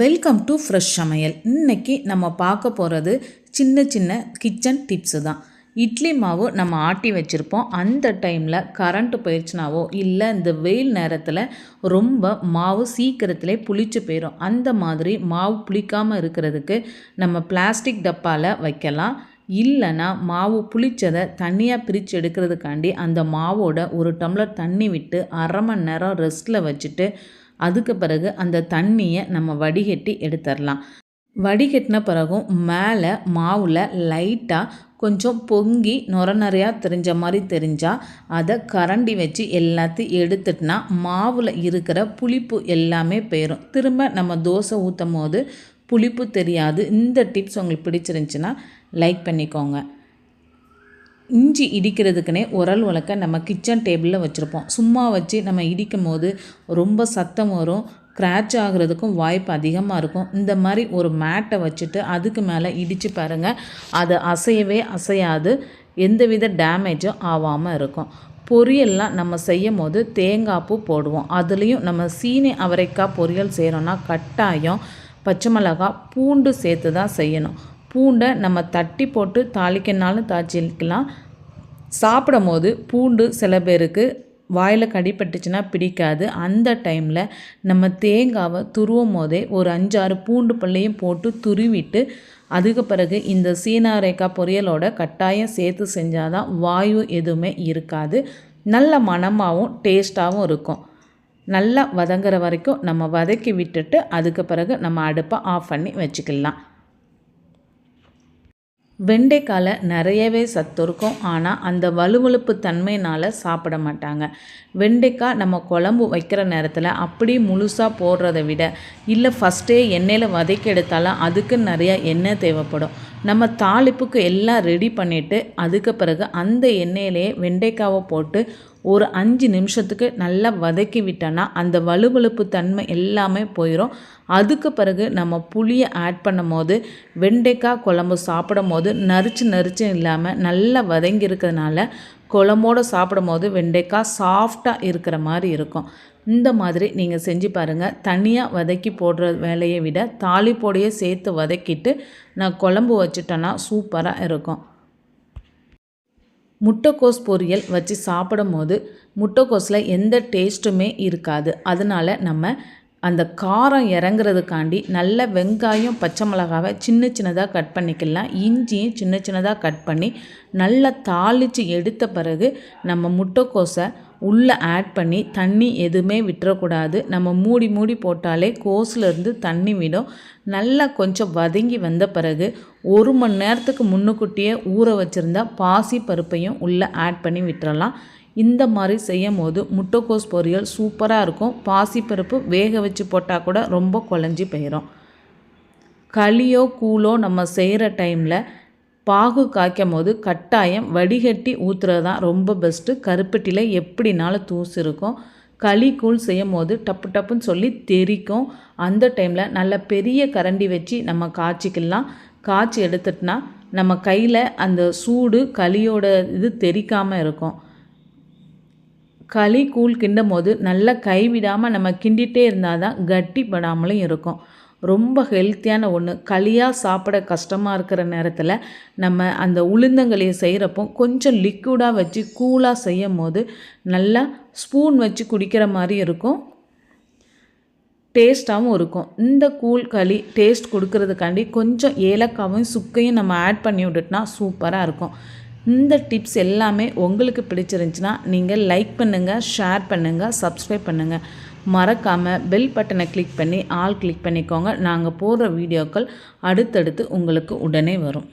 Welcome to fresh சமையல். இன்றைக்கி நம்ம பார்க்க போகிறது சின்ன சின்ன கிச்சன் டிப்ஸு தான். இட்லி மாவு நம்ம ஆட்டி வச்சுருப்போம். அந்த டைமில் கரண்ட்டு போயிடுச்சுனாவோ இல்லை இந்த வெயில் நேரத்தில் ரொம்ப மாவு சீக்கிரத்திலே புளிச்சு போயிடும் அந்த மாதிரி மாவு புளிக்காமல் இருக்கிறதுக்கு நம்ம பிளாஸ்டிக் டப்பாவில் வைக்கலாம். இல்லைன்னா மாவு புளிச்சதை தண்ணியாக பிரித்து எடுக்கிறதுக்காண்டி அந்த மாவோட ஒரு டம்ளர் தண்ணி விட்டு அரை மணி நேரம் ரெஸ்ட்டில் வச்சுட்டு அதுக்கு பிறகு அந்த தண்ணியை நம்ம வடிகட்டி எடுத்துடலாம் வடிகட்டின பிறகும் மேலே மாவில் லைட்டாக கொஞ்சம் பொங்கி நுர நிறையா தெரிஞ்ச மாதிரி தெரிஞ்சால் அதை கரண்டி வச்சு எல்லாத்தையும் எடுத்துட்டுனா மாவில் இருக்கிற புளிப்பு எல்லாமே போயிடும் திரும்ப நம்ம தோசை ஊற்றும் போது புளிப்பு தெரியாது. இந்த டிப்ஸ் உங்களுக்கு பிடிச்சிருந்துச்சின்னா லைக் பண்ணிக்கோங்க. இஞ்சி இடிக்கிறதுக்குனே உரல் உலக்க நம்ம கிச்சன் டேபிளில் வச்சுருப்போம். சும்மா வச்சு நம்ம இடிக்கும் போது ரொம்ப சத்தம் வரும் க்ராச் ஆகிறதுக்கும் வாய்ப்பு அதிகமாக இருக்கும். இந்த மாதிரி ஒரு மேட்டை வச்சுட்டு அதுக்கு மேலே இடித்து பாருங்கள் அது அசையவே அசையாது. எந்தவித டேமேஜும் ஆகாமல் இருக்கும். பொரியல்லாம் நம்ம செய்யும் போது தேங்காய் பூ போடுவோம். அதுலேயும் நம்ம சீனி அவரைக்காய் பொரியல் செய்கிறோன்னா கட்டாயம் பச்சை மிளகாய் பூண்டு சேர்த்து தான் செய்யணும். பூண்டை நம்ம தட்டி போட்டு தாளிக்கனாலும் தாச்சிக்கலாம் சாப்பிடும் போது பூண்டு சில பேருக்கு வாயில் கடிப்பட்டுச்சுன்னா பிடிக்காது. அந்த டைமில் நம்ம தேங்காவை துருவும் போதே ஒரு அஞ்சாறு பூண்டு பள்ளியும் போட்டு துருவிட்டு அதுக்கு பிறகு இந்த சீனாரேக்கா பொரியலோட கட்டாயம் சேர்த்து செஞ்சால் தான் வாயு எதுவுமே இருக்காது. நல்ல மணமாகவும் டேஸ்ட்டாகவும் இருக்கும். நல்லா வதங்குற வரைக்கும் நம்ம வதக்கி விட்டுட்டு அதுக்கு பிறகு நம்ம அடுப்பை ஆஃப் பண்ணி வச்சுக்கலாம். வெண்டைக்காயில் நிறையவே சத்து இருக்கும் ஆனால் அந்த வலுவழுப்பு தன்மையினால் சாப்பிட மாட்டாங்க. வெண்டைக்காய் நம்ம குழம்பு வைக்கிற நேரத்தில் அப்படி முழுசாக போடுறத விட இல்லை ஃபஸ்ட்டே எண்ணெயில் வதக்கி எடுத்தாலும் அதுக்கு நிறையா எண்ணெய் தேவைப்படும். நம்ம தாளிப்புக்கு எல்லாம் ரெடி பண்ணிவிட்டு அதுக்கு பிறகு அந்த எண்ணெயிலேயே வெண்டைக்காவை போட்டு ஒரு அஞ்சு நிமிஷத்துக்கு நல்லா வதக்கி விட்டோன்னா அந்த வலுவழுப்பு தன்மை எல்லாமே போயிடும் அதுக்கு பிறகு நம்ம புளியை ஆட் பண்ணும் போது வெண்டைக்காய் குழம்பு சாப்பிடும் போது நரிச்சு நரிச்சு இல்லாமல் நல்லா வதங்கி இருக்கிறதுனால குழம்போடு சாப்பிடும் போது வெண்டைக்காய் சாஃப்டாக இருக்கிற மாதிரி இருக்கும். இந்த மாதிரி நீங்கள் செஞ்சு பாருங்கள் தனியாக வதக்கி போடுற வேலையை விட தாளிப்பொடியை சேர்த்து வதக்கிட்டு நான் குழம்பு வச்சுட்டேன்னா சூப்பராக இருக்கும். முட்டைக்கோஸ் பொரியல் வச்சு சாப்பிடும் போது முட்டைக்கோஸில் எந்த டேஸ்ட்டுமே இருக்காது. அதனால் நம்ம அந்த காரம் இறங்குறதுக்காண்டி நல்ல வெங்காயம் பச்சை மிளகாவை சின்ன சின்னதாக கட் பண்ணிக்கலாம். இஞ்சியும் சின்ன சின்னதாக கட் பண்ணி நல்லா தாளித்து எடுத்த பிறகு நம்ம முட்டைக்கோஸை உள்ளே ஆட் பண்ணி தண்ணி எதுவுமே விட்டுறக்கூடாது. நம்ம மூடி மூடி போட்டாலே கோஸ்லேருந்து தண்ணி விடும். நல்லா கொஞ்சம் வதங்கி வந்த பிறகு ஒரு மணி நேரத்துக்கு முன்னுக்குட்டியே ஊற வச்சுருந்தா பாசி பருப்பையும் உள்ளே ஆட் பண்ணி விட்டுறலாம். இந்த மாதிரி செய்யும் போது முட்டைக்கோஸ் பொரியல் சூப்பராக இருக்கும். பாசிப்பருப்பு வேக வச்சு போட்டால் கூட ரொம்ப குழஞ்சி போயிடும் களியோ கூழோ நம்ம செய்கிற டைமில் பாகு காய்க்கும் போது கட்டாயம் வடிகட்டி ஊற்றுறது தான் ரொம்ப பெஸ்ட்டு கருப்பட்டியில் எப்படினாலும் தூசு இருக்கும் களி கூழ் செய்யும் போது டப்பு டப்புன்னு சொல்லி தெரிக்கும். அந்த டைமில் நல்ல பெரிய கரண்டி வச்சு நம்ம காய்ச்சிக்கலாம். காய்ச்சி எடுத்துட்டுனா நம்ம கையில் அந்த சூடு களியோட இது தெரிக்காமல் இருக்கும். களி கூழ் கிண்டும் போது நல்லா கைவிடாமல் நம்ம கிண்டிகிட்டே இருந்தால் தான் கட்டி படாமலும் இருக்கும். ரொம்ப ஹெல்த்தியான ஒன்று களியாக சாப்பிட கஷ்டமாக இருக்கிற நேரத்தில் நம்ம அந்த உளுந்தங்களியை செய்கிறப்போ கொஞ்சம் லிக்விடாக வச்சு கூலாக செய்யும் போது நல்லா ஸ்பூன் வச்சு குடிக்கிற மாதிரி இருக்கும். டேஸ்ட்டாகவும் இருக்கும். இந்த கூழ் களி டேஸ்ட் கொடுக்கறதுக்காண்டி கொஞ்சம் ஏலக்காவும் சுக்கையும் நம்ம ஆட் பண்ணி விட்டுட்டுனா சூப்பராக இருக்கும். இந்த டிப்ஸ் எல்லாமே உங்களுக்கு பிடிச்சிருந்துச்சின்னா நீங்கள் லைக் பண்ணுங்கள் ஷேர் பண்ணுங்கள் சப்ஸ்கிரைப் பண்ணுங்கள் மறக்காமல் பெல் பட்டனை கிளிக் பண்ணி ஆல் கிளிக் பண்ணிக்கோங்க. நாங்கள் போடுற வீடியோக்கள் அடுத்தடுத்து உங்களுக்கு உடனே வரும்.